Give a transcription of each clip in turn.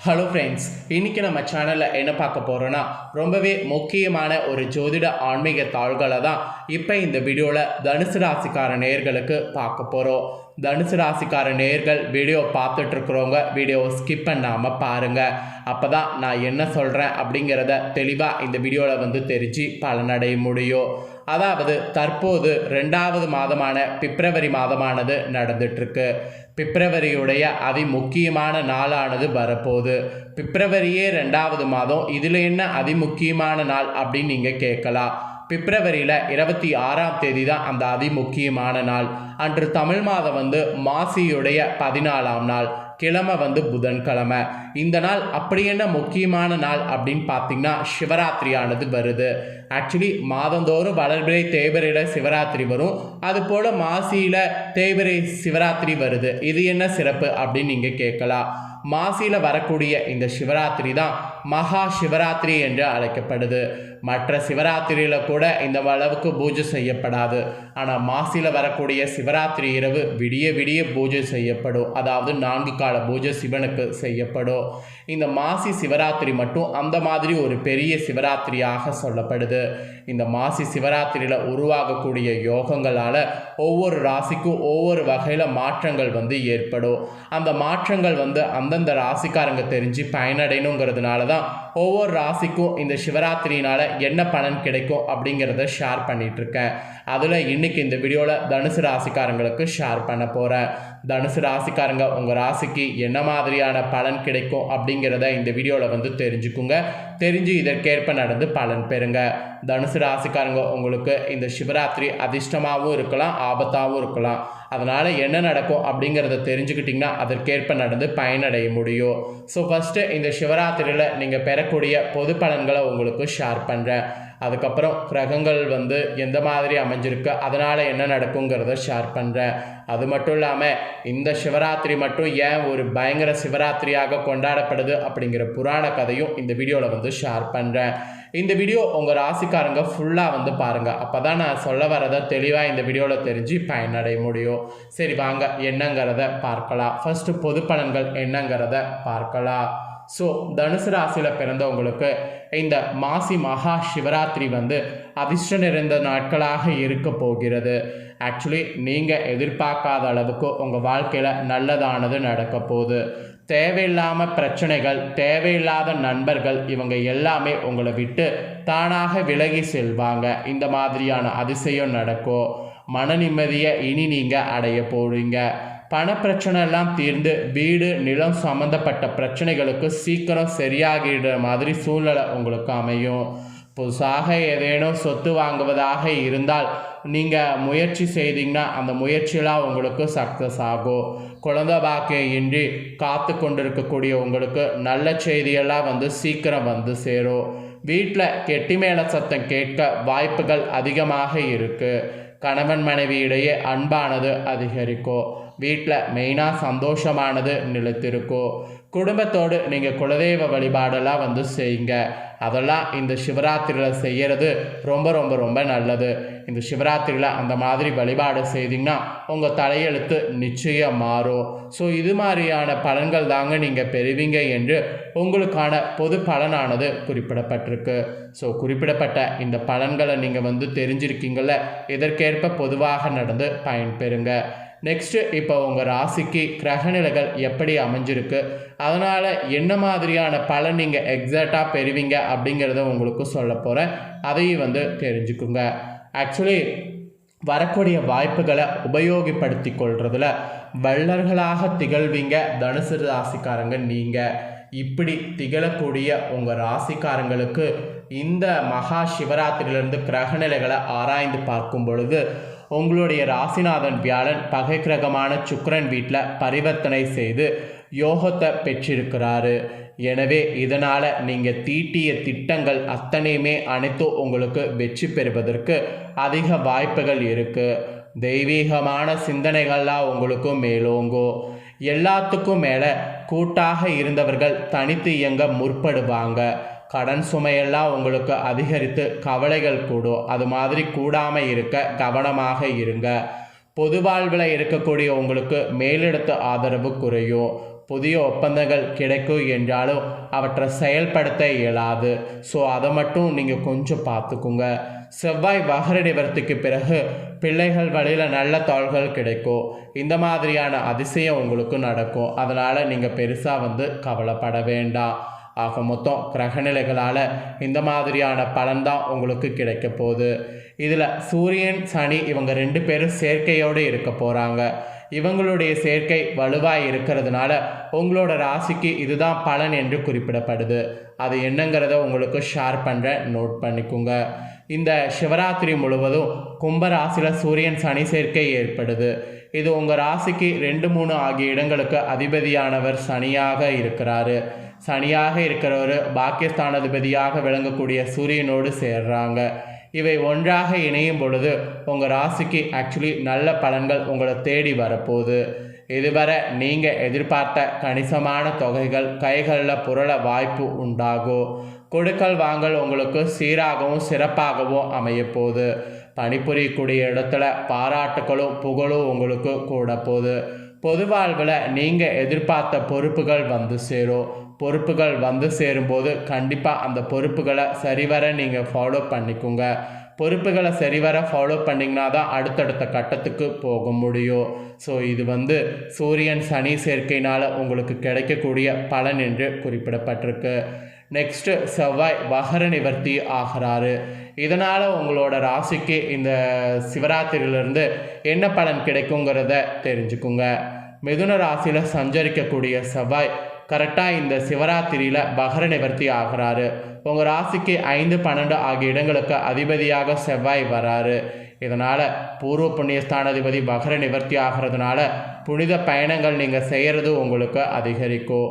Hello friends இன்றைக்கி நம்ம சேனலில் என்ன பார்க்க போகிறோன்னா ரொம்பவே முக்கியமான ஒரு ஜோதிட ஆன்மீக தாள்களை தான் இப்போ இந்த வீடியோவில் தனுசு ராசிக்கார நேர்களுக்கு பார்க்க போகிறோம் தனுசு ராசிக்கார நேயர்கள் வீடியோ பார்த்துட்ருக்குறவங்க வீடியோவை ஸ்கிப் பண்ணாமல் பாருங்கள் அப்போ தான் நான் என்ன சொல்கிறேன் அப்படிங்கிறத தெளிவாக இந்த வீடியோவில் வந்து தெரிஞ்சு பலனடைய முடியும். அதாவது தற்போது ரெண்டாவது மாதமான பிப்ரவரி மாதமானது நடந்துட்டுருக்கு பிப்ரவரியுடைய அதி முக்கியமான நாளானது வரப்போகுது. பிப்ரவரியே ரெண்டாவது மாதம். இதில் என்ன அதி முக்கியமான நாள் அப்படின்னு நீங்கள் கேட்கலாம். பிப்ரவரியில் இருபத்தி ஆறாம் தேதி தான் அந்த அதி முக்கியமான நாள். அன்று தமிழ் மாதம் வந்து மாசியுடைய பதினாலாம் நாள். கிழமை வந்து புதன்கிழமை. இந்த நாள் அப்படி என்ன முக்கியமான நாள் அப்படின்னு பார்த்தீங்கன்னா சிவராத்திரியானது வருது. ஆக்சுவலி மாதந்தோறும் வளர்பிறை தேய்பிரையில் சிவராத்திரி வரும். அதுபோல் மாசியில் தேய்பிரை சிவராத்திரி வருது. இது என்ன சிறப்பு அப்படின்னு நீங்கள் கேட்கலாம். மாசியில் வரக்கூடிய இந்த சிவராத்திரி தான் மகா சிவராத்திரி என்று அழைக்கப்படுது. மற்ற சிவராத்திரியில் கூட இந்த அளவுக்கு பூஜை செய்யப்படாது. ஆனால் மாசியில் வரக்கூடிய சிவராத்திரி இரவு விடிய விடிய பூஜை செய்யப்படும். அதாவது நான்கு கால பூஜை சிவனுக்கு செய்யப்படும். இந்த மாசி சிவராத்திரி மட்டும் அந்த மாதிரி ஒரு பெரிய சிவராத்திரியாக சொல்லப்படுது. இந்த மாசி சிவராத்திரியில் உருவாகக்கூடிய யோகங்களால் ஒவ்வொரு ராசிக்கும் ஒவ்வொரு வகையில் மாற்றங்கள் வந்து ஏற்படும். அந்த மாற்றங்கள் வந்து அந்தந்த ராசிக்காரங்க தெரிஞ்சு பயனடையணுங்கிறதுனால தான் ஒவ்வொரு ராசிக்கும் இந்த சிவராத்திரியினால் என்ன பலன் கிடைக்கும் அப்படிங்கிறத ஷேர் பண்ணிகிட்ருக்கேன் அதில் இன்றைக்கி இந்த வீடியோவில் தனுசு ராசிக்காரங்களுக்கு ஷேர் பண்ண போகிறேன் தனுசு ராசிக்காரங்க உங்கள் ராசிக்கு என்ன மாதிரியான பலன் கிடைக்கும் அப்படிங்கிறத இந்த வீடியோவில் வந்து தெரிஞ்சுக்குங்க. தெரிஞ்சு இதற்கேற்ப நடந்து பலன் பெறுங்க. தனுசு ராசிக்காரங்க உங்களுக்கு இந்த சிவராத்திரி அதிர்ஷ்டமாகவும் இருக்கலாம் ஆபத்தாகவும் இருக்கலாம். அதனால் என்ன நடக்கும் அப்படிங்கிறத தெரிஞ்சுக்கிட்டிங்கன்னா அதற்கேற்ப நடந்து பயனடைய முடியும். ஸோ ஃபஸ்ட்டு இந்த சிவராத்திரியில் நீங்கள் பெறக்கூடிய பொது பலன்களை உங்களுக்கு ஷேர் பண்ணுறேன் அதுக்கப்புறம் கிரகங்கள் வந்து எந்த மாதிரி அமைஞ்சிருக்கு அதனால் என்ன நடக்குங்கிறத ஷேர் பண்ணுறேன் அது மட்டும் இல்லாமல் இந்த சிவராத்திரி மட்டும் ஏன் ஒரு பயங்கர சிவராத்திரியாக கொண்டாடப்படுது அப்படிங்கிற புராண கதையும் இந்த வீடியோவில் வந்து ஷேர் பண்ணுறேன் இந்த வீடியோ உங்கள் ராசிக்காரங்க ஃபுல்லாக வந்து பாருங்கள் அப்போ தான் நான் சொல்ல வரதை தெளிவாக இந்த வீடியோவில் தெரிஞ்சு பயனடைய முடியும். சரி வாங்க என்னங்கிறத பார்க்கலாம். ஃபஸ்ட்டு பொது பலன்கள் என்னங்கிறத பார்க்கலாம். ஸோ தனுசு ராசியில் பிறந்தவங்களுக்கு இந்த மாசி மகா சிவராத்திரி வந்து அதிர்ஷ்டம் நிறைந்த நாட்களாக இருக்க போகிறது. ஆக்சுவலி நீங்கள் எதிர்பார்க்காத அளவுக்கு உங்கள் வாழ்க்கையில் நல்லதானது நடக்க போகுது. தேவையில்லாமல் பிரச்சனைகள் தேவையில்லாத நண்பர்கள் இவங்க எல்லாமே உங்களை விட்டு தானாக விலகி செல்வாங்க. இந்த மாதிரியான அதிசயம் நடக்கும். மன நிம்மதியை இனி நீங்கள் அடைய போறீங்க. பணப்பிரச்சனை எல்லாம் தீர்ந்து வீடு நிலம் சம்மந்தப்பட்ட பிரச்சனைகளுக்கு சீக்கிரம் சரியாகிடுற மாதிரி சூழ்நிலை உங்களுக்கு அமையும். புதுசாக ஏதேனும் சொத்து வாங்குவதாக இருந்தால் நீங்கள் முயற்சி செய்தீங்கன்னா அந்த முயற்சியெல்லாம் உங்களுக்கு சக்ஸஸ் ஆகும். குழந்த பாக்கியம் இன்றி காத்து கொண்டிருக்கக்கூடிய உங்களுக்கு நல்ல செய்தியெல்லாம் வந்து சீக்கிரம் வந்து சேரும். வீட்டில் கெட்டி மேல சத்தம் கேட்க வாய்ப்புகள் அதிகமாக இருக்குது கணவன் மனைவியிடையே அன்பானது அதிகரிக்கும். வீட்டில் மெயினாக சந்தோஷமானது நிலைத்திருக்கும். குடும்பத்தோடு நீங்கள் குலதெய்வ வழிபாடெல்லாம் வந்து செய்யுங்க. அதெல்லாம் இந்த சிவராத்திரியில் செய்கிறது ரொம்ப ரொம்ப ரொம்ப நல்லது. இந்த சிவராத்திரியில் அந்த மாதிரி வழிபாடு செய்தீங்கன்னா உங்கள் தலையெழுத்து நிச்சயம் மாறும். ஸோ இது மாதிரியான பலன்கள் தாங்க நீங்கள் பெறுவீங்க என்று உங்களுக்கான பொது பலனானது குறிப்பிடப்பட்டிருக்கு. ஸோ குறிப்பிடப்பட்ட இந்த பலன்களை நீங்கள் வந்து தெரிஞ்சிருக்கீங்கள இதற்கேற்ப பொதுவாக நடந்து பயன்பெறுங்க. நெக்ஸ்ட்டு இப்போ உங்கள் ராசிக்கு கிரகநிலைகள் எப்படி அமைஞ்சிருக்கு? அதனால் என்ன மாதிரியான பலன் நீங்கள் எக்ஸாக்டாக பெறுவீங்க அப்படிங்கிறத உங்களுக்கு சொல்ல போகிறேன் அதையும் வந்து தெரிஞ்சுக்குங்க. ஆக்சுவலி வரக்கூடிய வாய்ப்புகளை உபயோகப்படுத்தி கொள்றதுல வல்லர்களாக திகழ்வீங்க தனுசு ராசிக்காரங்க நீங்கள் இப்படி திகழக்கூடிய உங்கள் ராசிக்காரங்களுக்கு இந்த மகா சிவராத்திரியிலிருந்து கிரகநிலைகளை ஆராய்ந்து பார்க்கும் பொழுது உங்களுடைய ராசிநாதன் வியாழன் பகை கிரகமான சுக்கரன் வீட்டில் பரிவர்த்தனை செய்து யோகத்தை பெற்றிருக்கிறாரு. எனவே இதனால் நீங்கள் தீட்டிய திட்டங்கள் அத்தனையுமே அனைத்தும் உங்களுக்கு வெற்றி பெறுவதற்கு அதிக வாய்ப்புகள் இருக்குது தெய்வீகமான சிந்தனைகள்லாம் உங்களுக்கு மேலோங்கும். எல்லாத்துக்கும் மேலே கூட்டாக இருந்தவர்கள் தனித்து இயங்க முற்படுவாங்க. கடன் சுமையெல்லாம் உங்களுக்கு அதிகரித்து கவலைகள் கூடும். அது மாதிரி கூடாமல் இருக்க கவனமாக இருங்க. பொது வாழ்வில் இருக்கக்கூடிய உங்களுக்கு மேலிடத்து ஆதரவு குறையும். புதிய ஒப்பந்தங்கள் கிடைக்கும் என்றாலும் அவற்றை செயல்படுத்த இயலாது. ஸோ அதை மட்டும் நீங்கள் கொஞ்சம் பார்த்துக்குங்க. செவ்வாய் வகர நிவர்த்திக்கு பிறகு பிள்ளைகள் வழியில் நல்ல தாள்கள் கிடைக்கும். இந்த மாதிரியான அதிசயம் உங்களுக்கு நடக்கும். அதனால் நீங்கள் பெருசாக வந்து கவலைப்பட வேண்டாம். ஆக மொத்தம் கிரகநிலைகளால் இந்த மாதிரியான பலன் தான் உங்களுக்கு கிடைக்க போகுது. இதில் சூரியன் சனி இவங்க ரெண்டு பேரும் சேர்க்கையோடு இருக்க போகிறாங்க இவங்களுடைய சேர்க்கை வலுவாக இருக்கிறதுனால உங்களோட ராசிக்கு இதுதான் பலன் என்று குறிப்பிடப்படுது. அது என்னங்கிறத உங்களுக்கு ஷேர் பண்ணுற நோட் பண்ணிக்கோங்க. இந்த சிவராத்திரி முழுவதும் கும்பராசியில் சூரியன் சனி சேர்க்கை ஏற்படுது. இது உங்கள் ராசிக்கு ரெண்டு மூணு ஆகிய இடங்களுக்கு அதிபதியானவர் சனியாக இருக்கிறாரு. சனியாக இருக்கிறவர் பாக்கியஸ்தானாதிபதியாக விளங்கக்கூடிய சூரியனோடு சேர்றாங்க. இவை ஒன்றாக இணையும் பொழுது உங்கள் ராசிக்கு ஆக்சுவலி நல்ல பலன்கள் உங்களை தேடி வரப்போகுது. இதுவரை நீங்கள் எதிர்பார்த்த கணிசமான தொகைகள் கைகளில் புரள வாய்ப்பு உண்டாகும் கொடுக்கல் வாங்கல் உங்களுக்கு சீராகவும் சிறப்பாகவும் அமையப்போகுது. பணிபுரியக்கூடிய இடத்துல பாராட்டுகளும் புகழும் உங்களுக்கு கூட போகுது பொது வாழ்வில் நீங்கள் எதிர்பார்த்த பொறுப்புகள் வந்து சேரும். பொறுப்புகள் வந்து சேரும்போது கண்டிப்பாக அந்த பொறுப்புகளை சரிவர நீங்கள் ஃபாலோ பண்ணிக்கோங்க. பொறுப்புகளை சரிவர ஃபாலோ பண்ணிங்கன்னா தான் அடுத்தடுத்த கட்டத்துக்கு போக முடியும். ஸோ இது வந்து சூரியன் சனி சேர்க்கையினால் உங்களுக்கு கிடைக்கக்கூடிய பலன் என்று குறிப்பிடப்பட்டிருக்கு. நெக்ஸ்ட்டு செவ்வாய் வகர நிவர்த்தி ஆகிறாரு. இதனால் உங்களோட ராசிக்கு இந்த சிவராத்திரியிலிருந்து என்ன பலன் கிடைக்குங்கிறத தெரிஞ்சுக்குங்க. மிதுன ராசியில் சஞ்சரிக்கக்கூடிய செவ்வாய் கரெக்டாக இந்த சிவராத்திரியில் பகர நிவர்த்தி ஆகிறாரு. உங்கள் ராசிக்கு ஐந்து பன்னெண்டு ஆகிய இடங்களுக்கு அதிபதியாக செவ்வாய் வராரு. இதனால் பூர்வ புண்ணியஸ்தானாதிபதி பகர நிவர்த்தி ஆகிறதுனால புனித பயணங்கள் நீங்கள் செய்கிறது உங்களுக்கு அதிகரிக்கும்.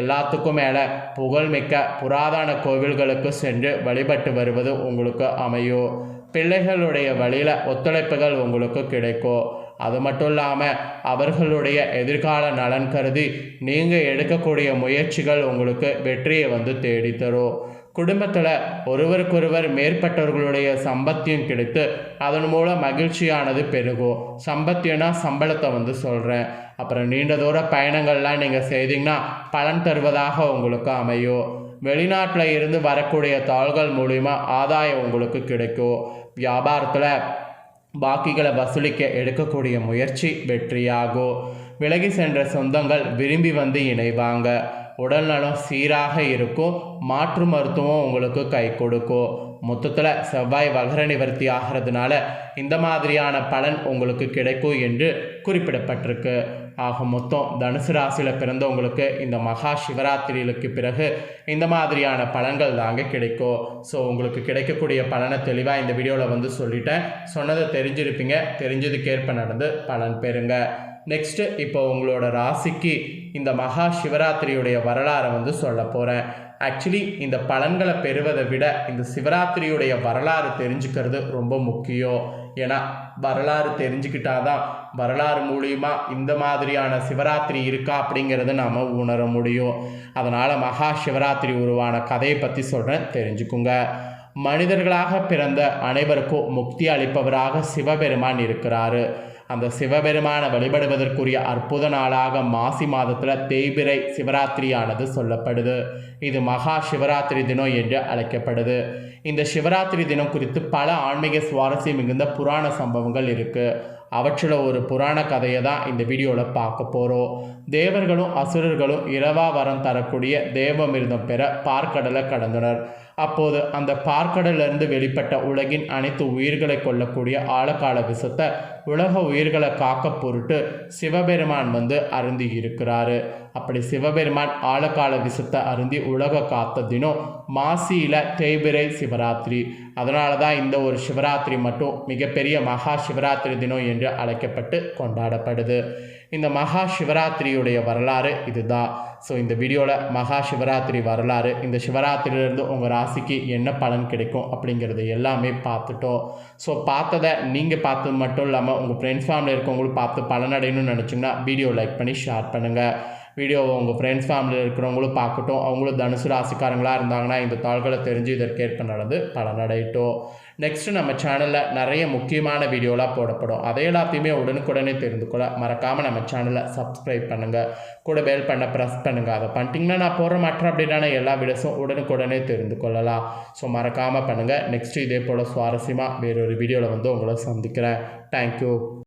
எல்லாத்துக்கும் மேலே புகழ்மிக்க புராதன கோவில்களுக்கு சென்று வழிபட்டு வருவது உங்களுக்கு அமையும். பிள்ளைகளுடைய வழியில் ஒத்துழைப்புகள் உங்களுக்கு கிடைக்கும். அது மட்டும் இல்லாமல் அவர்களுடைய எதிர்கால நலன் கருதி நீங்கள் எடுக்கக்கூடிய முயற்சிகள் உங்களுக்கு வெற்றியை வந்து தேடித்தரும். குடும்பத்தில் ஒருவருக்கொருவர் மேற்பட்டவர்களுடைய சம்பத்தியம் கிடைத்து அதன் மூலம் மகிழ்ச்சியானது பெருகும். சம்பத்தியம்னா சம்பளத்தை வந்து சொல்கிறேன் அப்புறம் நீண்ட தூர பயணங்கள்லாம் நீங்கள் செய்தீங்கன்னா பலன் தருவதாக உங்களுக்கு அமையும். வெளிநாட்டில் இருந்து வரக்கூடிய தாள்கள் மூலிமா ஆதாயம் உங்களுக்கு கிடைக்கும். வியாபாரத்தில் பாக்கிகளை வசூலிக்க எடுக்கக்கூடிய முயற்சி வெற்றியாகும் விலகி சென்ற சொந்தங்கள் விரும்பி வந்து இணைவாங்க. உடல்நலம் சீராக இருக்கும். மாற்று மருத்துவம் உங்களுக்கு கை கொடுக்கும். மொத்தத்தில் செவ்வாய் வகர நிவர்த்தி ஆகிறதுனால இந்த மாதிரியான பலன் உங்களுக்கு கிடைக்கும் என்று குறிப்பிடப்பட்டிருக்கு. ஆக மொத்தம் தனுசு ராசியில் பிறந்தவங்களுக்கு இந்த மகா சிவராத்திரிகளுக்கு பிறகு இந்த மாதிரியான பலன்கள் தாங்க கிடைக்கும். ஸோ உங்களுக்கு கிடைக்கக்கூடிய பலனை தெளிவாக இந்த வீடியோவில் வந்து சொல்லிட்டேன். சொன்னதை தெரிஞ்சிருப்பீங்க. தெரிஞ்சதுக்கேற்ப நடந்து பலன் பெறுங்க. நெக்ஸ்ட்டு இப்போ உங்களோட ராசிக்கு இந்த மகா சிவராத்திரியுடைய வரலாறை வந்து சொல்ல போகிறேன் ஆக்சுவலி இந்த பலன்களை பெறுவதை விட இந்த சிவராத்திரியுடைய வரலாறு தெரிஞ்சுக்கிறது ரொம்ப முக்கியம். ஏன்னா வரலாறு தெரிஞ்சுக்கிட்டாதான் வரலாறு மூலியமாக இந்த மாதிரியான சிவராத்திரி இருக்கா அப்படிங்கிறத நாம் உணர முடியும். அதனால் மகா சிவராத்திரி உருவான கதையை பற்றி சொல்கிறேன் தெரிஞ்சுக்குங்க. மனிதர்களாக பிறந்த அனைவருக்கும் முக்தி அளிப்பவராக சிவபெருமான் இருக்கிறாரு. அந்த சிவபெருமானை வழிபடுவதற்குரிய அற்புத நாளாக மாசி மாதத்தில் தேய்பிரை சிவராத்திரியானது சொல்லப்படுது. இது மகா சிவராத்திரி தினம் என்று அழைக்கப்படுது. இந்த சிவராத்திரி தினம் குறித்து பல ஆன்மீக சுவாரஸ்யம் மிகுந்த புராண சம்பவங்கள் இருக்குது அவற்றில் ஒரு புராண கதையை தான் இந்த வீடியோவில் பார்க்க போகிறோம் தேவர்களும் அசுரர்களும் இரவா வரம் தரக்கூடிய தேவமிருதம் பெற பார்க்கடலை கடந்தனர். அப்போது அந்த பார்க்கடலிருந்து வெளிப்பட்ட உலகின் அனைத்து உயிர்களை கொல்லக்கூடிய ஆழக்கால விஷத்தை உலக உயிர்களை காக்க பொருட்டு சிவபெருமான் வந்து அருந்தி இருக்கிறாரு அப்படி சிவபெருமான் ஆழக்கால விஷத்தை அருந்தி உலக காத்த தினம் மாசியில் தேய்பிரை சிவராத்திரி. அதனால தான் இந்த ஒரு சிவராத்திரி மட்டும் மிகப்பெரிய மகா சிவராத்திரி தினம் என்று அழைக்கப்பட்டு கொண்டாடப்படுது. இந்த மகா சிவராத்திரியுடைய வரலாறு இதுதான். ஸோ இந்த வீடியோவில் மகா சிவராத்திரி வரலாறு இந்த சிவராத்திரியிலேருந்து உங்கள் ராசிக்கு என்ன பலன் கிடைக்கும் அப்படிங்கிறது எல்லாமே பார்த்துட்டோம். ஸோ பார்த்ததை நீங்கள் பார்த்தது மட்டும் இல்லாமல் உங்கள் ஃப்ரெண்ட்ஸ் ஃபேமிலி இருக்கவங்களும் பார்த்து பலனடையணும்னு நினச்சிங்கன்னா வீடியோ லைக் பண்ணி ஷேர் பண்ணுங்கள் வீடியோவை உங்கள் ஃப்ரெண்ட்ஸ் ஃபேமிலியில் இருக்கிறவங்களும் பார்க்கட்டும். அவங்களும் தனுசு ராசிக்காரங்களாக இருந்தாங்கன்னா இந்த தாள்களை தெரிஞ்சு இதற்கேற்ப நடந்து பலனடையட்டும். நெக்ஸ்ட்டு நம்ம சேனலில் நிறைய முக்கியமான வீடியோலாம் போடப்படும். அதை எல்லாத்தையுமே உடனுக்குடனே தெரிந்து கொள்ள மறக்காமல் நம்ம சேனலை சப்ஸ்கிரைப் பண்ணுங்கள் கூட பெல் பண்ண ப்ரெஸ் பண்ணுங்கள் அதை பண்ணிட்டீங்கன்னா நான் போடுற மற்ற அப்படின்னா எல்லா வீடியோஸும் உடனுக்குடனே தெரிந்து கொள்ளலாம். ஸோ மறக்காமல் பண்ணுங்கள் நெக்ஸ்ட்டு இதே போல் சுவாரஸ்யமாக வேறொரு வீடியோவில் வந்து உங்களை சந்திக்கிறேன். தேங்க்யூ